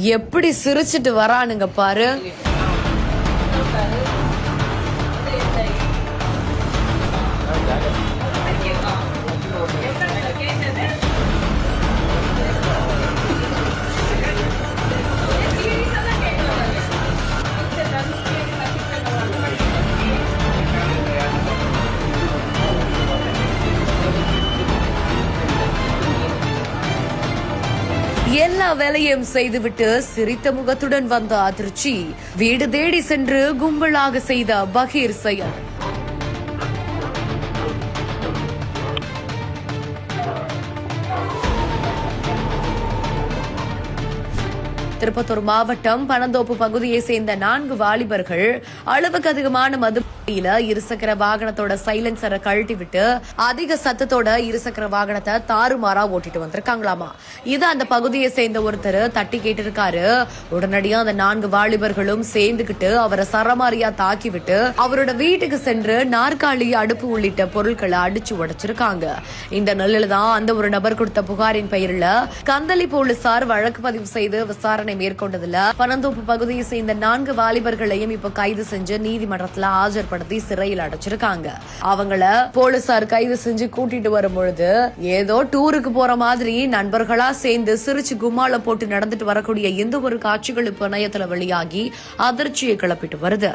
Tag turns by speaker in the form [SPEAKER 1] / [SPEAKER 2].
[SPEAKER 1] எப்படி சிரிச்சிட்டு வரானுங்க பாரு. எல்லா வேலையும் செய்துவிட்டு சிரித்த முகத்துடன் வந்த அதிர்ச்சி. வீடு தேடி சென்று கும்பலாக செய்த பகீர் செயல். திருப்பத்தூர் மாவட்டம் பனந்தோப்பு பகுதியை சேர்ந்த நான்கு வாலிபர்கள் அளவுக்கு அதிகமான மது இருசக்கர வாகனத்தோட சைலன்சரை கழட்டி விட்டு அதிக சத்தத்தோட இருசக்கர வாகனத்தை தாறுமாறா ஓட்டிட்டு வந்திருக்காங்களாமா? இது அந்த பகுதியை சேர்ந்த ஒருத்தர் தட்டி கேட்டிருக்காரு. உடனடியா அந்த நான்கு வாலிபர்களும் சேர்ந்துகிட்டு அவரை சரமாரியா தாக்கி விட்டு அவரோட வீட்டுக்கு சென்று நாற்காலி அடுப்பு உள்ளிட்ட பொருட்களை அடிச்சு உடைச்சிருக்காங்க. இந்த நிலையில தான் அந்த ஒரு நபர் கொடுத்த புகாரின் பெயரில் கந்தளி போலீசார் வழக்கு பதிவு செய்து விசாரணை விசாரணை மேற்கொண்டதுல பனந்தோப்பு பகுதியை சேர்ந்த நான்கு வாலிபர்களையும் இப்ப கைது செஞ்சு நீதிமன்றத்துல ஆஜர்படுத்தி சிறையில் அடைச்சிருக்காங்க. அவங்கள போலீசார் கைது செஞ்சு கூட்டிட்டு வரும் பொழுது ஏதோ டூருக்கு போற மாதிரி நண்பர்களா சேர்ந்து சிரிச்சு கும்மால போட்டு நடந்துட்டு வரக்கூடிய எந்த ஒரு காட்சிகள் இப்ப இணையத்துல வெளியாகி அதிர்ச்சியை கிளப்பிட்டு வருது.